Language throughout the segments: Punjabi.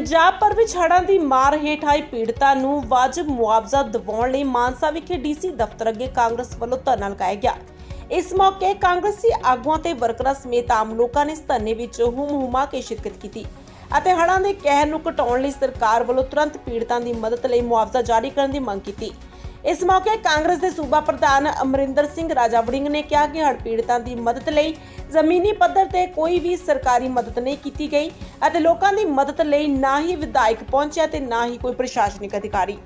ਪੰਜਾਬ ਭਰ ਵਿੱਚ ਹੜ੍ਹਾਂ ਦੀ ਮਾਰ ਹੇਠ ਆਏ ਪੀੜਤਾਂ ਨੂੰ ਵਾਜਬ ਮੁਆਵਜ਼ਾ ਦਿਵਾਉਣ ਲਈ ਮਾਨਸਾ ਵਿਖੇ ਡੀਸੀ ਦਫ਼ਤਰ ਅੱਗੇ ਕਾਂਗਰਸ ਵੱਲੋਂ ਧਰਨਾ ਲਗਾਇਆ ਗਿਆ। ਇਸ ਮੌਕੇ ਕਾਂਗਰਸੀ ਆਗੂਆਂ ਤੇ ਵਰਕਰਾਂ ਸਮੇਤ ਆਮ ਲੋਕਾਂ ਨੇ ਇਸ ਧਰਨੇ ਵਿੱਚ ਹੁਮ ਹੁਮਾ ਕੇ ਸ਼ਿਰਕਤ ਕੀਤੀ ਅਤੇ ਹੜ੍ਹਾਂ ਦੇ ਕਹਿਰ ਨੂੰ ਘਟਾਉਣ ਲਈ ਸਰਕਾਰ ਵੱਲੋਂ ਤੁਰੰਤ ਪੀੜਤਾਂ ਦੀ ਮਦਦ ਲਈ ਮੁਆਵਜ਼ਾ ਜਾਰੀ ਕਰਨ ਦੀ ਮੰਗ ਕੀਤੀ। ਇਸ ਮੌਕੇ ਕਾਂਗਰਸ ਦੇ ਸੂਬਾ ਪ੍ਰਧਾਨ ਅਮਰਿੰਦਰ ਸਿੰਘ ਰਾਜਾ ਵੜਿੰਗ ਨੇ ਕਿਹਾ ਕਿ ਹੜ੍ਹ ਪੀੜਤਾਂ ਦੀ ਮਦਦ ਲਈ ਜ਼ਮੀਨੀ ਪੱਧਰ ਤੇ ਕੋਈ ਵੀ ਸਰਕਾਰੀ ਮਦਦ ਨਹੀਂ ਕੀਤੀ ਗਈ ਅਤੇ ਲੋਕਾਂ ਦੀ ਮਦਦ ਲਈ ਨਾ ਹੀ ਵਿਧਾਇਕ ਪਹੁੰਚਿਆ ਤੇ ਨਾ ਹੀ ਕੋਈ ਪ੍ਰਸ਼ਾਸਨਿਕ ਅਧਿਕਾਰੀ।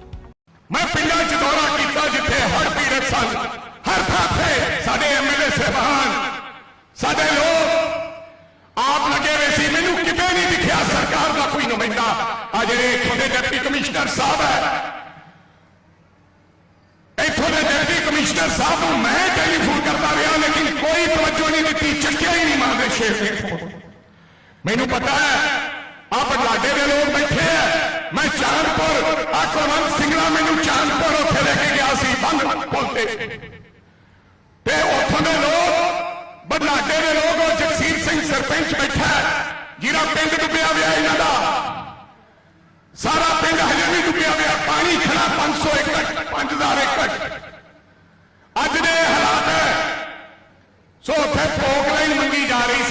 ਮੈਂ ਪਿੰਡਾਂ 'ਚ ਦੌਰਾ ਕੀਤਾ ਜਿੱਥੇ ਹਰ ਪੀੜਤ ਸਨ। ਹਰ ਥਾਂ ਸਾਡੇ ਐਮਐਲਏ ਸਹਿਬਾਨ, ਸਾਡੇ ਲੋਕ ਆਪ ਲੱਗੇ ਹੋਏ ਸੀ। ਮੈਨੂੰ ਕਿਤੇ ਨਹੀਂ ਦਿਖਿਆ ਸਰਕਾਰ ਦਾ ਕੋਈ ਨੁਮਾਇੰਦਾ। ਆ ਜਿਹੜੇ ਇੱਥੋਂ ਡਿਪਟੀ ਕਮਿਸ਼ਨਰ ਸਾਹਿਬ ਹੈ ਇੱਥੋਂ ਦੇ ਡਿਪਟੀ ਸਾਹਿਬ ਨੂੰ ਮੈਂ ਟੈਲੀਫੋਨ ਕਰਦਾ ਰਿਹਾ, ਲੇਕਿਨ ਕੋਈ ਤਵੱਜੋ ਨਹੀਂ ਦਿੱਤੀ, ਚੱਕਿਆ ਹੀ ਨਹੀਂ ਮਾਰਦੇ ਸ਼ੇਰ ਦੇ ਫੋਨ ਮੈਨੂੰ ਪਤਾ ਹੈ ਆ ਬਰਲਾਡੇ ਦੇ ਲੋਕ ਬੈਠੇ ਆ ਮੈਂ ਚਾਂਦਪੁਰ ਆ ਕੁਲਵੰਤ ਸਿੰਘਲਾ ਮੈਨੂੰ ਚਾਂਦਪੁਰ ਉੱਥੇ ਲੈ ਕੇ ਗਿਆ ਸੀ, ਬੰਦ ਪੁੱਲ ਤੇ। ਉੱਥੋਂ ਦੇ ਲੋਕ ਬਰਲਾਡੇ ਦੇ ਲੋਕ ਉਹ ਜਗਸੀਰ ਸਿੰਘ ਸਰਪੰਚ ਬੈਠਾ ਜਿਹੜਾ ਪਿੰਡ ਡੁੱਬਿਆ ਹੋਇਆ ਇਹਨਾਂ ਦਾ ਸਾਰਾ ਪਿੰਡ ਹਜੇ ਵੀ ਡੁੱਬਿਆ ਹੋਇਆ ਪਾਣੀ ਖੜਾ 500 ਏਕੜ 5000 ਏਕੜ ਅੱਜ ਦੇ ਹਾਲਾਤ ਹੈ ਸੋ ਉੱਥੇ ਪੋਕਲਾਈਨ ਮੰਗੀ ਜਾ ਰਹੀ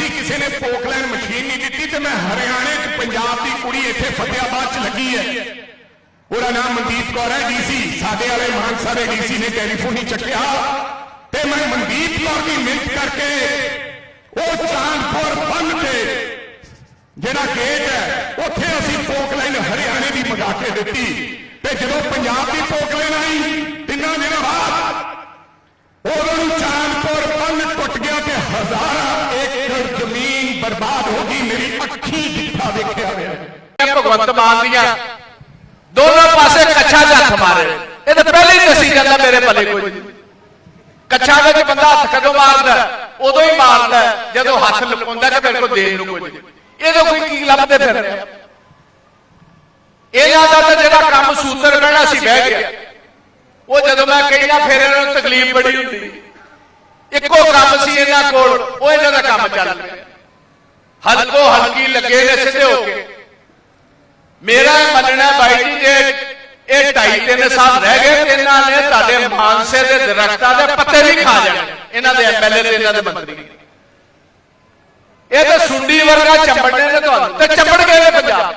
ਸੀ ਮਸ਼ੀਨ ਨਹੀਂ ਦਿੱਤੀ ਤੇ ਮੈਂ ਹਰਿਆਣੇ 'ਚ ਪੰਜਾਬ ਦੀ ਕੁੜੀ ਇੱਥੇ ਫਤਿਆਬਾਦ 'ਚ ਲੱਗੀ ਹੈ ਉਹਦਾ ਨਾਮ ਮਨਦੀਪ ਕੌਰ ਹੈ ਡੀਸੀ ਸਾਡੇ ਵਾਲੇ ਮਾਨਸਾ ਦੇ ਡੀਸੀ ਨੇ ਟੈਲੀਫੋਨ ਨਹੀਂ ਚੱਕਿਆ ਤੇ ਮੈਂ ਮਨਦੀਪ ਕੌਰ ਦੀ ਮਿਹਨਤ ਕਰਕੇ ਉਹ ਚਾਂਦਪੁਰ ਬੰਨ ਤੇ ਜਿਹੜਾ ਗੇਟ ਹੈ ਉੱਥੇ ਅਸੀਂ ਪੋਕਲਾਈਨ ਹਰਿਆਣੇ ਦੀ ਮੰਗਾ ਕੇ ਦਿੱਤੀ ਤੇ ਜਦੋਂ ਪੰਜਾਬ ਦੀ ਪੋਕਲਾਈਨ ਆਈ ਤਿੰਨਾਂ ਦਿਨਾਂ ਬਾਅਦ ਉਦੋਂ ਨੂੰ ਚਾਂਦਪੁਰ ਭਗਵੰਤ ਮਾਨ ਦੀਆਂ ਦੋਨੋਂ ਪਾਸੇ ਕੱਛਾ ਜੱਥ ਮਾਰੇ। ਇਹ ਤਾਂ ਪਹਿਲੇ ਹੀ ਦੱਸੀ ਜਾਂਦਾ ਮੇਰੇ ਭਲੇ ਕੋਈ। ਕੱਛਾ ਵਿੱਚ ਬੰਦਾ ਹੱਥ ਕਦੋਂ ਮਾਰਦਾ? ਉਦੋਂ ਹੀ ਮਾਰਦਾ। ਜਦੋਂ ਹੱਥ ਲੁਕਾਉਂਦਾ ਕਿ ਮੇਰੇ ਕੋਲ ਦੇਣ ਨੂੰ ਕੋਈ ਨਹੀਂ ਕੋਈ ਕੀ ਲੱਭਦੇ ਫਿਰ? ਇਹਨਾਂ ਦਾ ਤਾਂ ਜਿਹੜਾ ਕੰਮ ਸੂਤਰ ਬਹਿਣਾ ਸੀ, ਬਹਿ ਗਿਆ। ਉਹ ਜਦੋਂ ਮੈਂ ਕਹਿੰਦਾ ਫਿਰ ਇਹਨਾਂ ਨੂੰ ਤਕਲੀਫ ਬੜੀ ਹੁੰਦੀ। ਇੱਕੋ ਕੰਮ ਸੀ ਇਹਨਾਂ ਕੋਲ। ਉਹ ਇਹਨਾਂ ਦਾ ਕੰਮ ਚੱਲ ਰਿਹਾ ਹਲਕੋ ਹਲਕੀ ਲੱਗੇ ਨੇ ਸਿੱਧੇ ਹੋ ਕੇ। ਮੇਰਾ ਮੰਨਣਾ ਬਾਈ ਜੀ, ਜੇ ਇਹ ਢਾਈ ਤਿੰਨ ਸਾਲ ਰਹਿ ਗਏ ਤੇ ਇਹਨਾਂ ਨੇ ਤੁਹਾਡੇ ਮਾਨਸੇ ਦੇ ਦਰਖਤਾਂ ਦੇ ਪੱਤੇ ਵੀ ਖਾ ਜਾਣੇ। ਇਹਨਾਂ ਦੇ ਐਮਐਲਏ ਤੇ ਇਹਨਾਂ ਦੇ ਮੰਤਰੀ। ਇਹ ਤਾਂ ਸੁੰਡੀ ਵਰਗਾ ਚੰਬੜਨੇ ਨੇ ਤੁਹਾਨੂੰ। ਤੇ ਚੰਬੜ ਗਏ ਨੇ ਪੰਜਾਬ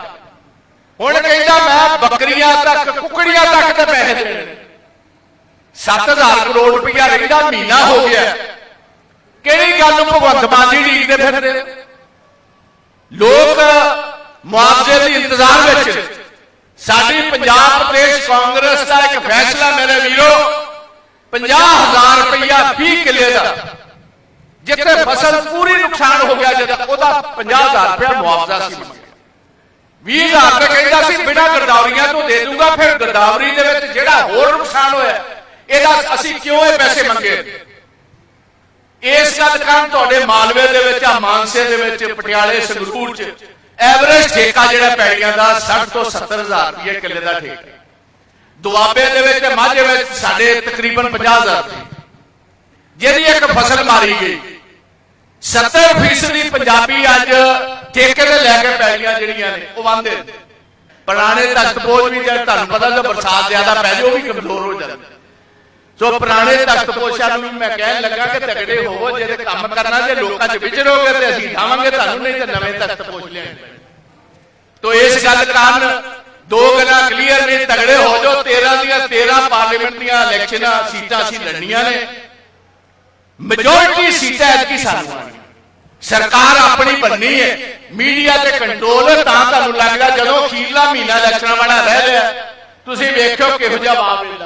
ਹੁਣ ਕਹਿੰਦਾ ਮੈਂ ਬੱਕਰੀਆਂ ਤੱਕ, ਕੁਕੜੀਆਂ ਤੱਕ ਤੇ ਪੈਸੇ ਦੇਣੇ। 7000 ਕਰੋੜ ਰੁਪਇਆ ਰਹਿੰਦਾ, ਮਹੀਨਾ ਹੋ ਗਿਆ। ਕਿਹੜੀ ਗੱਲ ਨੂੰ ਭਗਵੰਤ ਮਾਨ ਜੀ ਡੀਕਦੇ ਫਿਰਦੇ ਲੋਕ ਮੁਆਵਜ਼ੇ ਦੇ ਇੰਤਜ਼ਾਰ ਵਿੱਚ ਸਾਡੀ ਪੰਜਾਬ ਪ੍ਰਦੇਸ਼ ਕਾਂਗਰਸ ਦਾ ਇੱਕ ਫੈਸਲਾ ਮੇਰੇ ਵੀਰੋ 50000 ਰੁਪਇਆ 20 ਕਿੱਲੇ ਦਾ ਜਿੱਥੇ ਫਸਲ ਪੂਰੀ ਨੁਕਸਾਨ ਹੋ ਗਿਆ ਜਦ ਉਹਦਾ 50000 ਰੁਪਇਆ ਮੁਆਵਜ਼ਾ ਸੀ ਮੰਗਿਆ 20000 ਰੁਪਏ ਕਹਿੰਦਾ ਸੀ ਬਿਨਾਂ ਗਰਦਾਵਰੀਆਂ ਤੋਂ ਦੇ ਦੂੰਗਾ ਫਿਰ ਗਰਦਾਵਰੀ ਦੇ ਵਿੱਚ ਜਿਹੜਾ ਹੋਰ ਨੁਕਸਾਨ ਹੋਇਆ ਇਹਦਾ ਅਸੀਂ ਕਿਉਂ ਇਹ ਪੈਸੇ ਮੰਗੇ ਇਸ ਗੱਲ ਕਾਰਨ ਤੁਹਾਡੇ ਮਾਲਵੇ ਦੇ ਵਿੱਚ ਆ ਮਾਨਸੇ ਦੇ ਵਿੱਚ ਪਟਿਆਲੇ ਸੰਗਰੂਰ ਚ ਐਵਰੇਜ ਠੇਕਾ ਜਿਹੜਾ ਪੈੜੀਆਂ ਦਾ 60 ਤੋਂ 70 ਹਜ਼ਾਰ ਰੁਪਏ ਕਿੱਲੇ ਦਾ ਠੇਕਾ ਦੁਆਬੇ ਦੇ ਵਿੱਚ ਤੇ ਮਾਝੇ ਵਿੱਚ ਸਾਡੇ ਤਕਰੀਬਨ 50 ਹਜ਼ਾਰ ਰੁਪਏ ਜਿਹਦੀ ਇੱਕ ਫਸਲ ਮਾਰੀ ਗਈ। 70% ਪੰਜਾਬੀ ਅੱਜ ਠੇਕੇ ਤੇ ਲੈ ਕੇ ਪੈੜੀਆਂ ਜਿਹੜੀਆਂ ਨੇ, ਉਹ ਵਾਂਦੇ ਪੁਰਾਣੇ ਤਖਤ ਪੋਜ ਵੀ ਜੇ ਤੁਹਾਨੂੰ ਪਤਾ ਜੇ ਬਰਸਾਤ ਜ਼ਿਆਦਾ ਪੈ ਜਾਏ, ਉਹ ਵੀ ਕਮਜ਼ੋਰ ਹੋ ਜਾਂਦੇ ਸੋ ਪੁਰਾਣੇ ਤਖਤ ਪੋਸ਼ਾਂ ਨੂੰ ਮੈਂ ਕਹਿਣ ਲੱਗਾ ਕਿ ਤਗੜੇ ਹੋਵੋ ਜਿਹੜੇ ਕੰਮ ਕਰਨਾ, ਜੇ ਲੋਕਾਂ 'ਚ ਵਿਚਰੋਗੇ ਤੇ ਅਸੀਂ ਖਾਵਾਂਗੇ ਤੁਹਾਨੂੰ, ਨਹੀਂ ਤੇ ਨਵੇਂ ਤਖਤ ਪੋਸ਼ ਲਿਆਏ ਤੋ ਇਸ ਗੱਲ ਕਾਰਨ ਦੋ ਗੱਲਾਂ ਕਲੀਅਰ ਨੇ ਤਗੜੇ ਹੋ ਜਾਓ 13 ਦੀਆਂ 13 ਪਾਰਲੀਮੈਂਟ ਦੀਆਂ ਇਲੈਕਸ਼ਨਾਂ ਸੀਟਾਂ ਅਸੀਂ ਲੜਨੀਆਂ ਨੇ। ਮੈਜੋਰਟੀ ਸੀਟਾਂ ਐਤਕੀ ਸਾਨੂੰ ਸਰਕਾਰ ਆਪਣੀ ਬੰਨੀ ਹੈ ਮੀਡੀਆ ਤੇ ਕੰਟਰੋਲ ਤਾਂ ਤੁਹਾਨੂੰ ਲੱਗਦਾ ਜਦੋਂ ਅਖੀਰਲਾ ਮਹੀਨਾ ਇਲੈਕਸ਼ਨਾਂ ਵਾਲਾ ਰਹਿ ਲਿਆ ਤੁਸੀਂ ਵੇਖਿਓ ਕਿਹੋ ਜਿਹਾ ਆਵਾਜ਼